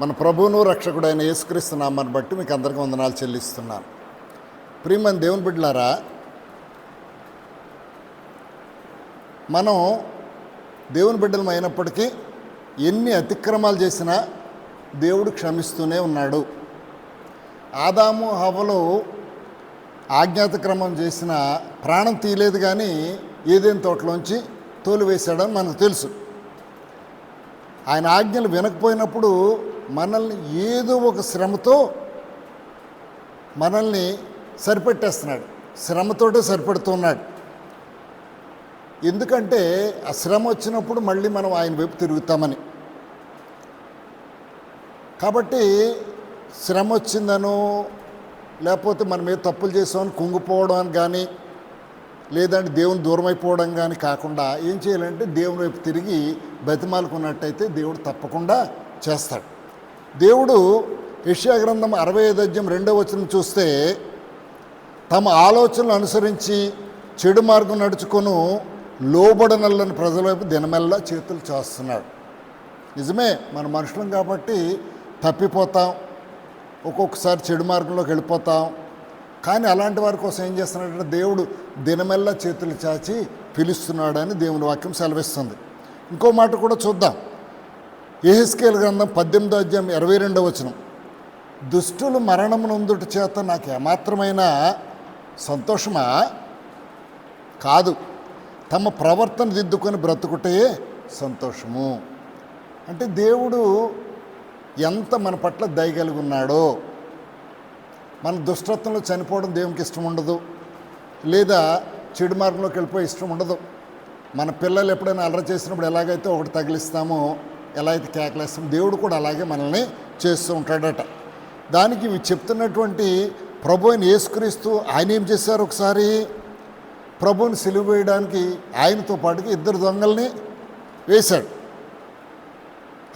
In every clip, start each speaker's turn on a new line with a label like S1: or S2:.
S1: మన ప్రభువును రక్షకుడైన యేసుక్రీస్తున్నామని బట్టి మీకు అందరికీ వందనాలు చెల్లిస్తున్నాను. ప్రియమని దేవుని బిడ్డలారా మనం దేవుని బిడ్డలం అయినప్పటికీ ఎన్ని అతిక్రమాలు చేసినా దేవుడు క్షమిస్తూనే ఉన్నాడు. ఆదాము హవలు ఆజ్ఞాతక్రమం చేసిన ప్రాణం తీయలేదు కానీ ఏదేని తోటలోంచి తోలివేశాడని మనకు తెలుసు. ఆయన ఆజ్ఞలు వినకపోయినప్పుడు మనల్ని ఏదో ఒక శ్రమతో మనల్ని సరిపెట్టేస్తున్నాడు. శ్రమతోటే సరిపెడుతున్నాడు. ఎందుకంటే ఆ శ్రమ వచ్చినప్పుడు మళ్ళీ మనం ఆయన వైపు తిరుగుతామని. కాబట్టి శ్రమ వచ్చిందనో లేకపోతే మనం ఏ తప్పులు చేసామని కుంగిపోవడం అని కానీ లేదంటే దేవుని దూరం అయిపోవడం కానీ కాకుండా ఏం చేయాలంటే దేవుని వైపు తిరిగి బతిమాలుకున్నట్టయితే దేవుడు తప్పకుండా చేస్తాడు. దేవుడు యెషయా గ్రంథం అరవై ఐదు అధ్యం రెండో వచనం చూస్తే తమ ఆలోచనలు అనుసరించి చెడు మార్గం నడుచుకొను లోబడనల్లని ప్రజల వైపు దినమెల్లా చేతులు చేస్తున్నాడు. నిజమే మన మనుషులం కాబట్టి తప్పిపోతాం ఒక్కొక్కసారి చెడు మార్గంలోకి వెళ్ళిపోతాం. కానీ అలాంటి వారి కోసం ఏం చేస్తున్నాడంటే దేవుడు దినమెల్లా చేతులు చాచి పిలుస్తున్నాడని దేవుని వాక్యం సెలవిస్తుంది. ఇంకో మాట కూడా చూద్దాం. ఏహెస్కేల్ గ్రంథం పద్దెనిమిదో అధ్యాయం ఇరవై రెండవ వచనం. దుష్టులు మరణమునందుటి చేత నాకు ఏమాత్రమైన సంతోషమా? కాదు. తమ ప్రవర్తన దిద్దుకొని బ్రతుకుటే సంతోషము. అంటే దేవుడు ఎంత మన పట్ల దయగలిగి ఉన్నాడో మన దుష్టత్వంలో చనిపోవడం దేవునికి ఇష్టం ఉండదు. లేదా చెడు మార్గంలోకి వెళ్ళిపోయి ఇష్టం ఉండదు. మన పిల్లలు ఎప్పుడైనా అలర చేసినప్పుడు ఎలాగైతే ఒకటి తగిలిస్తామో ఎలా అయితే కేకలేస్తాం దేవుడు కూడా అలాగే మనల్ని చేస్తూ ఉంటాడట. దానికి ఇవి చెప్తున్నటువంటి ప్రభువుని అయిన యేసుక్రీస్తు ఆయన ఏం చేశారు ఒకసారి? ప్రభువుని సిలువ వేయడానికి ఆయనతో పాటుగా ఇద్దరు దొంగల్ని వేశాడు.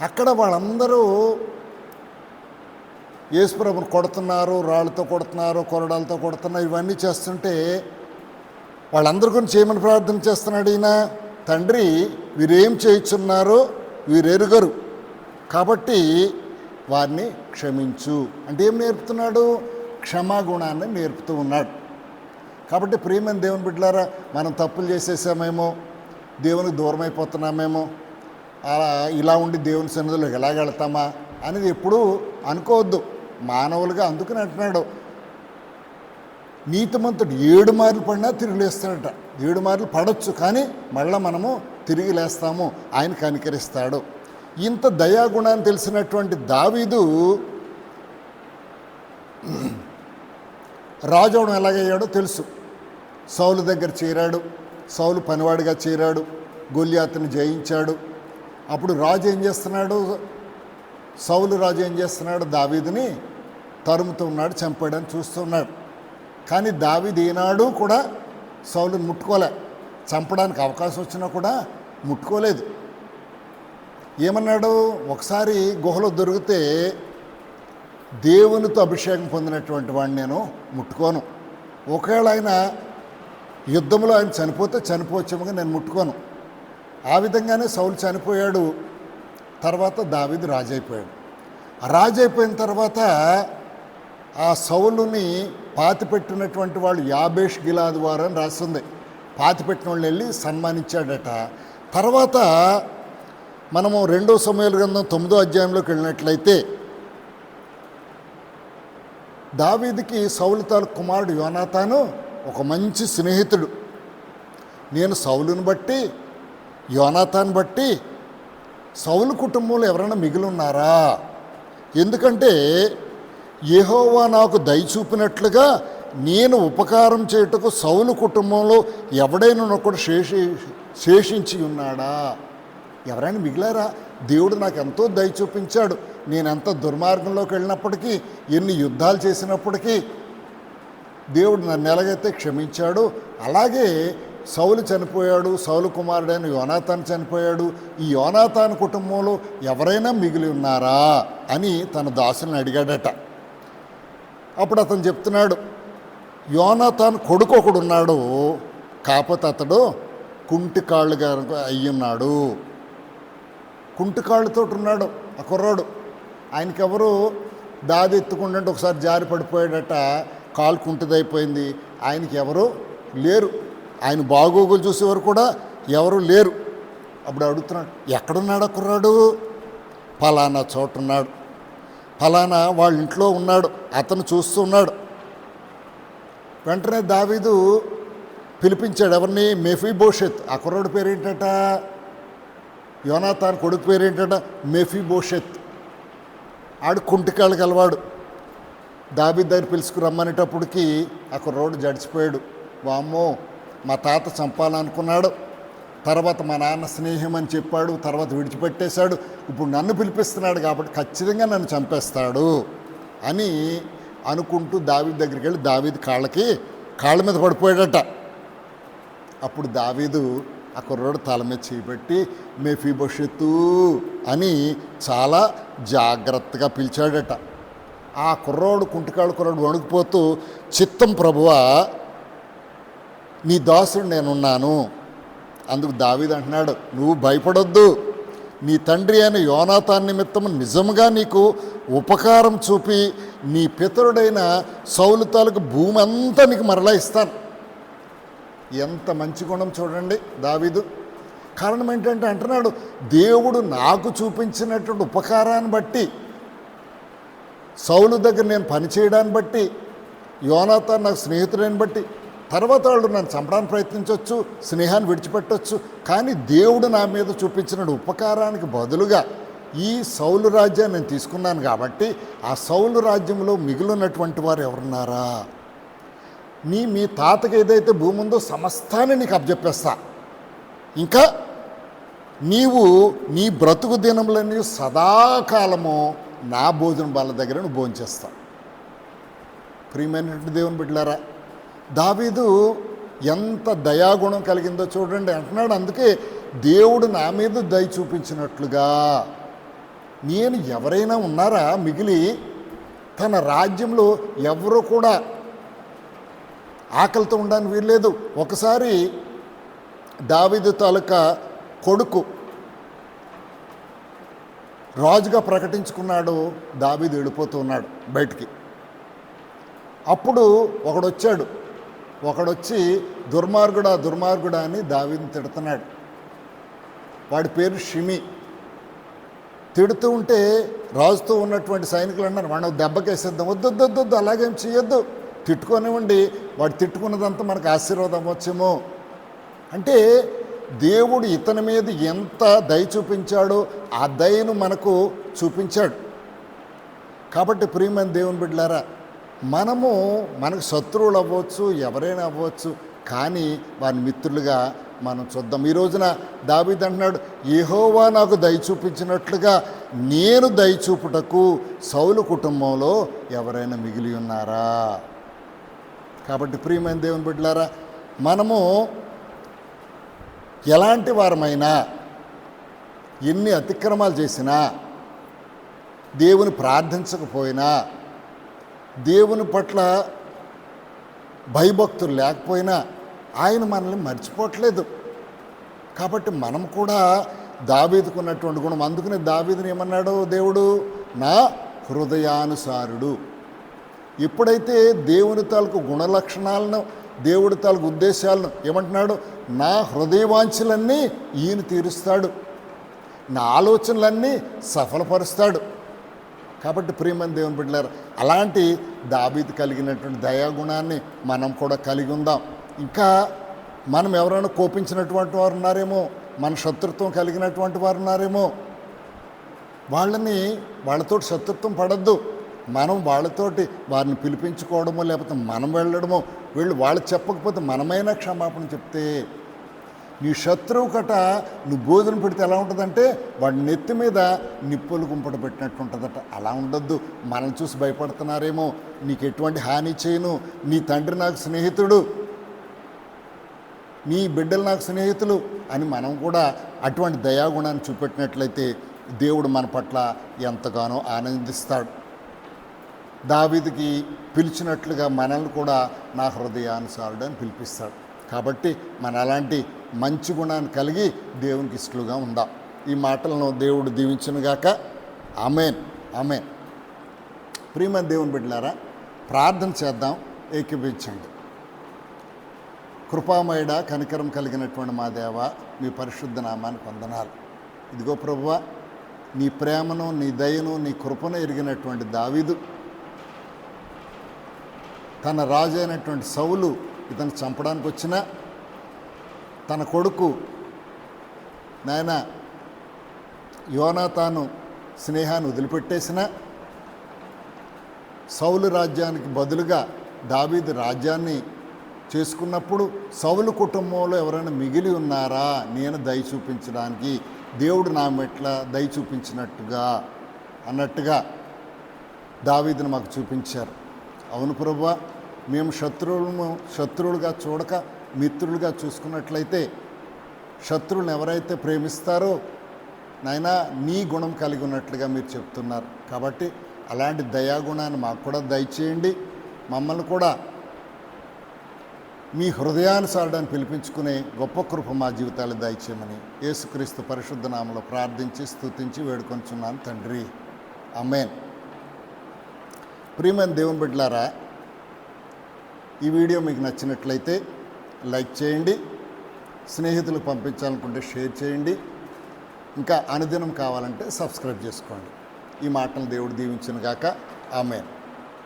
S1: అక్కడ వాళ్ళందరూ యేసుప్రభుని కొడుతున్నారు రాళ్ళతో కొడుతున్నారు కొరడాలతో కొడుతున్నారు ఇవన్నీ చేస్తుంటే వాళ్ళందరి గురించి ఏమని ప్రార్థన చేస్తున్నాడు ఈయన? తండ్రి వీరేం చేయించున్నారో వీరెరుగరు. కాబట్టి వారిని క్షమించు. అంటే ఏం నేర్పుతున్నాడు? క్షమాగుణాన్ని నేర్పుతూ ఉన్నాడు. కాబట్టి ప్రియమైన దేవుని బిడ్డలారా మనం తప్పులు చేసేసామేమో దేవునికి దూరం అయిపోతున్నామేమో అలా ఇలా ఉండి దేవుని సన్నిధిలోకి ఎలాగ వెళ్తామా అనేది ఎప్పుడూ అనుకోవద్దు. మానవులుగా అందుకని అంటున్నాడు. నీతిమంతుడు ఏడు మార్లు పడినా తిరిగి లేస్తాడట ఏడు మార్లు పడవచ్చు కానీ మళ్ళీ మనము తిరిగి లేస్తాము ఆయన కనికరిస్తాడు. ఇంత దయాగుణాన్ని తెలిసినటువంటి దావీదు రాజవడం ఎలాగయ్యాడో తెలుసు. సౌలు దగ్గర చేరాడు. సౌలు పనివాడిగా చేరాడు. గొల్యాతను జయించాడు. అప్పుడు రాజు ఏం చేస్తున్నాడు? సౌలు రాజు ఏం చేస్తున్నాడు? దావీదుని తరుముతూ ఉన్నాడు చంపాడని చూస్తున్నాడు కానీ దావీది ఈనాడు కూడా సౌలుని ముట్టుకోలే. చంపడానికి అవకాశం వచ్చినా కూడా ముట్టుకోలేదు. ఏమన్నాడు? ఒకసారి గుహలో దొరికితే దేవునితో అభిషేకం పొందినటువంటి వాడిని నేను ముట్టుకోను. ఒకవేళ ఆయన యుద్ధంలో ఆయన చనిపోతే చనిపోవచ్చేమో నేను ముట్టుకోను. ఆ విధంగానే సౌలు చనిపోయాడు. తర్వాత దావిది రాజైపోయాడు. రాజైపోయిన తర్వాత ఆ సౌలుని పాతిపెట్టినటువంటి వాళ్ళు యాబేష్ గిలాద్ వారు అని రాస్తుంది పాతిపెట్టిన వాళ్ళు వెళ్ళి సన్మానించాడట. తర్వాత మనము రెండో సమయాల గ్రంథం తొమ్మిదో అధ్యాయంలోకి వెళ్ళినట్లయితే దావీదికి సౌలు తాలూకు కుమారుడు యోనాతాను ఒక మంచి స్నేహితుడు. నేను సౌలుని బట్టి యోనాతాను బట్టి సౌలు కుటుంబంలో ఎవరైనా మిగిలి ఉన్నారా ఎందుకంటే యెహోవా నాకు దయ చూపినట్లుగా నేను ఉపకారం చేయుటకు సౌలు కుటుంబంలో ఎవడైనా ఒకడు శేషి శేషించి ఉన్నాడా? ఎవరైనా మిగిలారా? దేవుడు నాకు ఎంతో దయ చూపించాడు. నేను దుర్మార్గంలోకి వెళ్ళినప్పటికీ ఎన్ని యుద్ధాలు చేసినప్పటికీ దేవుడు నన్ను ఎలాగైతే క్షమించాడు అలాగే సౌలు చనిపోయాడు సౌలు కుమారుడైన యోనాథాన్ చనిపోయాడు. ఈ యోనాథాన్ కుటుంబంలో ఎవరైనా మిగిలి ఉన్నారా? అని తన దాసుని అడిగాడట. అప్పుడు అతను చెప్తున్నాడు యోనాథాన్ కొడుకు ఒకడు ఉన్నాడు కాకపోతే అతడు కుంటికాళ్ళు కాళ్ళుగా అయ్యున్నాడు. కుంటికాళ్ళతో ఉన్నాడు ఆ కుర్రాడు. ఆయనకెవరు ఎవరు దాది ఎత్తుకుంటుంటే ఒకసారి జారి పడిపోయాడట కాలు కుంటిదైపోయింది. ఆయనకి ఎవరు లేరు. ఆయన బాగోగులు చూసేవారు కూడా ఎవరు లేరు. అప్పుడు అడుగుతున్నాడు ఎక్కడున్నాడు ఆ కుర్రాడు? ఫలానా చోట ఉన్నాడు ఫలానా వాళ్ళ ఇంట్లో ఉన్నాడు. అతను చూస్తూ ఉన్నాడు. వెంటనే దావీదు పిలిపించాడు ఎవరిని? మెఫీ భోషత్ ఆ కుర్రాడు పేరేంటట? యోనాథాన్ కొడుకు పేరేంటట? మెఫీ భోషత్ ఆడు కుంటికాళ్ళు గలవాడు. దాబీ దగ్గర పిలుచుకురమ్మనేటప్పటికి ఆ కుర్రోడు జడిచిపోయాడు. వామ్మో మా తాత చంపాలనుకున్నాడు. తర్వాత మా నాన్న స్నేహం అని చెప్పాడు తర్వాత విడిచిపెట్టేశాడు. ఇప్పుడు నన్ను పిలిపిస్తున్నాడు కాబట్టి ఖచ్చితంగా నన్ను చంపేస్తాడు అని అనుకుంటూ దావీద్ దగ్గరికి వెళ్ళి దావీద్ కాళ్ళకి కాళ్ళ మీద పడిపోయాడట. అప్పుడు దావీదు ఆ కుర్రోడు తల మీద చేపెట్టి మెఫీభవిష్యత్తు అని చాలా జాగ్రత్తగా పిలిచాడట. ఆ కుర్రోడు కుంటికాడు కుర్రోడు వణుకుపోతూ చిత్తం ప్రభువా నీ దాసుడు నేనున్నాను. అందుకు దావీదు అంటున్నాడు నువ్వు భయపడొద్దు. నీ తండ్రి అయిన యోనాథాన్ నిమిత్తం నిజంగా నీకు ఉపకారం చూపి నీ పితరుడైన సౌలు తాలూకు భూమి అంతా నీకు మరలా ఇస్తాను. ఎంత మంచి గుణం చూడండి దావీదు. కారణం ఏంటంటే అంటున్నాడు దేవుడు నాకు చూపించినటువంటి ఉపకారాన్ని బట్టి సౌలు దగ్గర నేను పనిచేయడాన్ని బట్టి యోనాథాన్ నాకు స్నేహితుడని బట్టి తర్వాత వాళ్ళు నన్ను చంపడానికి ప్రయత్నించవచ్చు స్నేహాన్ని విడిచిపెట్టవచ్చు కానీ దేవుడు నా మీద చూపించిన ఉపకారానికి బదులుగా ఈ సౌలు రాజ్యాన్ని నేను తీసుకున్నాను కాబట్టి ఆ సౌలు రాజ్యంలో మిగిలినటువంటి వారు ఎవరున్నారా? నీ మీ తాతకి ఏదైతే భూమి ఉందో సమస్తాన్ని నీకు అప్పచెప్పేస్తా. ఇంకా నీవు నీ బ్రతుకు దినములన్నీ సదాకాలము నా భోజనం బాల దగ్గర నువ్వు భోంచేస్తావు ప్రియమైనటువంటి దేవుని బిడ్డలారా దావీదు ఎంత దయాగుణం కలిగిందో చూడండి. అంటున్నాడు అందుకే దేవుడు నా మీద దయ చూపించినట్లుగా నేను ఎవరైనా ఉన్నారా మిగిలి తన రాజ్యంలో ఎవరు కూడా ఆకలితో ఉండడానికి వీల్లేదు. ఒకసారి దావిదు తాలూకా కొడుకు రాజుగా ప్రకటించుకున్నాడు. దావీదు వెళ్ళిపోతూ ఉన్నాడు బయటికి. అప్పుడు ఒకడొచ్చాడు. ఒకడొచ్చి దుర్మార్గుడా దుర్మార్గుడా అని దావీదుని తిడుతున్నాడు. వాడి పేరు షిమి. తిడుతూ ఉంటే రాజుతో ఉన్నటువంటి సైనికులు అన్నారు మనం దెబ్బకేసేద్దాం వద్దు వద్దు వద్దు అలాగేం చేయొద్దు తిట్టుకొనివ్వండి. వాడు తిట్టుకున్నదంతా మనకు ఆశీర్వాదం వచ్చేమో. అంటే దేవుడు ఇతని మీద ఎంత దయ చూపించాడో ఆ దయను మనకు చూపించాడు. కాబట్టి ప్రియమైన దేవుని బిడ్డలారా మనము మనకు శత్రువులు అవ్వచ్చు ఎవరైనా అవ్వచ్చు కానీ వారి మిత్రులుగా మనం చూద్దాం. ఈ రోజున దావీద్ అంటున్నాడు ఏహోవా నాకు దయ చూపించినట్లుగా నేను దయ చూపుటకు సౌలు కుటుంబంలో ఎవరైనా మిగిలి ఉన్నారా? కాబట్టి ప్రియమైన దేవుని బిడ్డలారా మనము ఎలాంటి వారమైనా ఎన్ని అతిక్రమాలు చేసినా దేవుని ప్రార్థించకపోయినా దేవుని పట్ల భయభక్తులు లేకపోయినా ఆయన మనల్ని మర్చిపోవట్లేదు. కాబట్టి మనం కూడా దావీదుకున్నటువంటి గుణం అందుకనే దావీదుని ఏమన్నాడు దేవుడు? నా హృదయానుసారుడు. ఎప్పుడైతే దేవుని తాలూకు గుణలక్షణాలను దేవుడి తాలూకు ఉద్దేశాలను ఏమంటున్నాడు? నా హృదయవాంఛలన్నీ ఈయన తీరుస్తాడు. నా ఆలోచనలన్నీ సఫలపరుస్తాడు. కాబట్టి ప్రియమని దేవుని బిడ్డలారు అలాంటి దాబీది కలిగినటువంటి దయాగుణాన్ని మనం కూడా కలిగి ఉందాం. ఇంకా మనం ఎవరైనా కోపించినటువంటి వారు ఉన్నారేమో మన శత్రుత్వం కలిగినటువంటి వారు ఉన్నారేమో వాళ్ళని వాళ్ళతో శత్రుత్వం పడద్దు. మనం వాళ్ళతోటి వారిని పిలిపించుకోవడమో లేకపోతే మనం వెళ్ళడమో వీళ్ళు వాళ్ళు చెప్పకపోతే మనమైనా క్షమాపణ చెప్తే. నీ శత్రువు కట నువ్వు భోజనం పెడితే ఎలా ఉంటుందంటే వాడి నెత్తి మీద నిప్పులు గుంపట పెట్టినట్టు ఉంటుందట అలా ఉండొద్దు. మనం చూసి భయపడుతున్నారేమో. నీకు ఎటువంటి హాని చేయను. నీ తండ్రి నాకు స్నేహితుడు. నీ బిడ్డలు నాకు స్నేహితులు అని మనం కూడా అటువంటి దయాగుణాన్ని చూపెట్టినట్లయితే దేవుడు మన పట్ల ఎంతగానో ఆనందిస్తాడు. దావిదికి పిలిచినట్లుగా మనల్ని కూడా నా హృదయానుసారుడు అని పిలిపిస్తాడు. కాబట్టి మన అలాంటి మంచి గుణాన్ని కలిగి దేవునికి ఇష్టలుగా ఉందాం. ఈ మాటలను దేవుడు దీవించునుగాక ఆమెన్. ఆమె ప్రియమ దేవుని బిడ్డలారా ప్రార్థన చేద్దాం. ఏకీపించండి కృపామయుడ కనికరం కలిగినటువంటి మా దేవ మీ పరిశుద్ధ నామానికి వందనాలు. ఇదిగో ప్రభువ నీ ప్రేమను నీ దయను నీ కృపను ఎరిగినటువంటి దావీదు తన రాజు అయినటువంటి సౌలు ఇతను చంపడానికి వచ్చిన తన కొడుకు నాయన యోనాతాను స్నేహాన్ని వదిలిపెట్టేసిన సౌలు రాజ్యానికి బదులుగా దావీదు రాజ్యాన్ని చేసుకున్నప్పుడు సౌలు కుటుంబంలో ఎవరైనా మిగిలి ఉన్నారా? నేను దయ చూపించడానికి దేవుడు నా మెట్ల దయ చూపించినట్టుగా అన్నట్టుగా దావీదును మాకు చూపించారు. అవును ప్రభా మేము శత్రువులను శత్రువులుగా చూడక మిత్రులుగా చూసుకున్నట్లయితే శత్రువులను ఎవరైతే ప్రేమిస్తారో నైనా నీ గుణం కలిగి ఉన్నట్లుగా మీరు చెప్తున్నారు. కాబట్టి అలాంటి దయాగుణాన్ని మాకు కూడా దయచేయండి. మమ్మల్ని కూడా మీ హృదయానుసారాన్ని పిలిపించుకునే గొప్ప కృప మా జీవితాలు దయచేయమని యేసుక్రీస్తు పరిశుద్ధ నామలో ప్రార్థించి స్తుతించి వేడుకొంచున్నాను తండ్రి. అమ్మేన్ ప్రియమైన దేవుని బిడ్డలారా ఈ వీడియో మీకు నచ్చినట్లయితే లైక్ చేయండి స్నేహితులకు పంపించాలనుకుంటే షేర్ చేయండి ఇంకా అనుదినం కావాలంటే సబ్స్క్రైబ్ చేసుకోండి. ఈ మాటలు దేవుడు దీవించిన గాక ఆమెను.